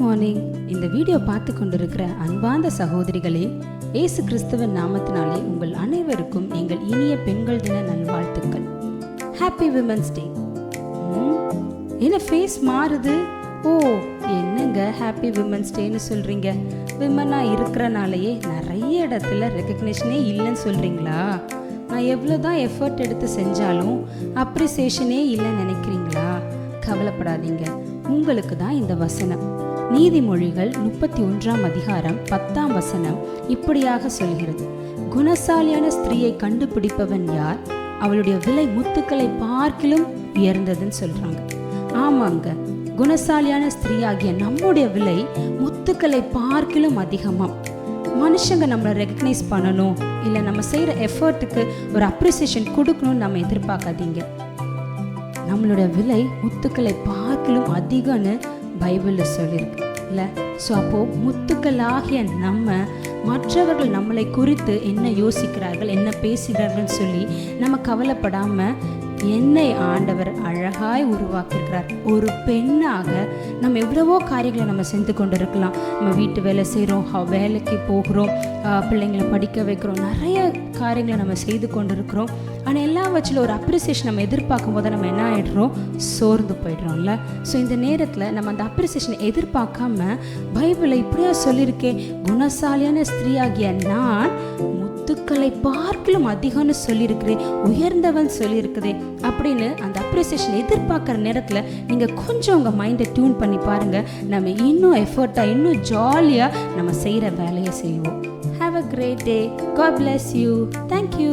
Morning இந்த video பார்த்து கொண்டிருக்கிற அன்பார்ந்த சகோதரிகளே இயேசு கிறிஸ்துவின் நாமத்தினாலே உங்கள் அனைவருக்கும் எங்கள் இனிய பெண்கள் தின நல்வாழ்த்துக்கள். ஹாப்பி விமன்ஸ் டே என்ன ஃபேஸ் மாறுது? ஓ என்னங்க ஹாப்பி விமன்ஸ் டேன்னு சொல்கிறீங்க விமனாக இருக்கிறனாலேயே நிறைய இடத்துல ரெக்கக்னேஷனே இல்லைன்னு சொல்கிறீங்களா நான் எவ்வளோ தான் எஃபர்ட் எடுத்து செஞ்சாலும் அப்ரிசியேஷனே இல்லைன்னு நினைக்கிறீங்களா? கவலைப்படாதீங்க. உங்களுக்கு தான் இந்த வசனம். நீதிமொழிகள் முப்பத்தி ஒன்றாம் அதிகாரம் பத்தாம் வசனம் இப்படியாக சொல்கிறது. குணசாலியான ஸ்திரீயை கண்டுபிடிப்பவன் யார்? அவளுடைய விலை முத்துக்களை பார்க்கிலும் உயர்ந்ததுன்னு சொல்றாங்க. ஆமாங்க குணசாலியான ஸ்திரீயாகிய நம்முடைய விலை முத்துக்களை பார்க்கிலும் அதிகமாக மனுஷங்க நம்மளை ரெக்கக்னைஸ் பண்ணணும் இல்லை நம்ம செய்கிற எஃபர்ட்டுக்கு ஒரு அப்ரிசியேஷன் கொடுக்கணும்னு நம்ம எதிர்பார்க்காதீங்க. நம்மளோட விலை முத்துக்களை பார்க்கிலும் அதிகம்னு பைபிளில் சொல்லியிருக்கு. இல்லை. ஸோ அப்போது முத்துக்களாகிய நம்ம மற்றவர்கள் நம்மளை குறித்து என்ன யோசிக்கிறார்கள் என்ன பேசுகிறார்கள் சொல்லி நம்ம கவலைப்படாமல் என்னை ஆண்டவர் அழகாய் உருவாக்கியிருக்கிறார். ஒரு பெண்ணாக நம்ம எவ்வளவோ காரியங்களை நம்ம செஞ்சு கொண்டு இருக்கலாம் நம்ம வீட்டு வேலை செய்கிறோம் வேலைக்கு போகிறோம் பிள்ளைங்களை படிக்க வைக்கிறோம் நிறைய காரியங்களை நம்ம செய்து கொண்டு இருக்கிறோம் ஆனால் எல்லா வச்சில் ஒரு அப்ரிசியேஷன் நம்ம எதிர்பார்க்கும் போது நம்ம என்ன ஆகிடுறோம் சோர்ந்து போயிடுறோம்ல. ஸோ இந்த நேரத்தில் நம்ம அந்த அப்ரிசியேஷனை எதிர்பார்க்காம பைபிளை இப்படியா சொல்லியிருக்கேன் குணசாலியான ஸ்திரீயாகிய நான் முத்துக்களை பார்க்கலும் அதிகம்னு சொல்லியிருக்கிறேன் உயர்ந்தவன் சொல்லியிருக்கிறேன் அப்படின்னு அந்த அப்ரிசியேஷன் எதிர்பார்க்குற நேரத்தில் நீங்கள் கொஞ்சம் உங்கள் மைண்டை டியூன் பண்ணி பாருங்கள் நம்ம இன்னும் எஃபர்ட்டாக இன்னும் ஜாலியாக நம்ம செய்கிற வேலையை செய்வோம். Have a great day God bless you thank you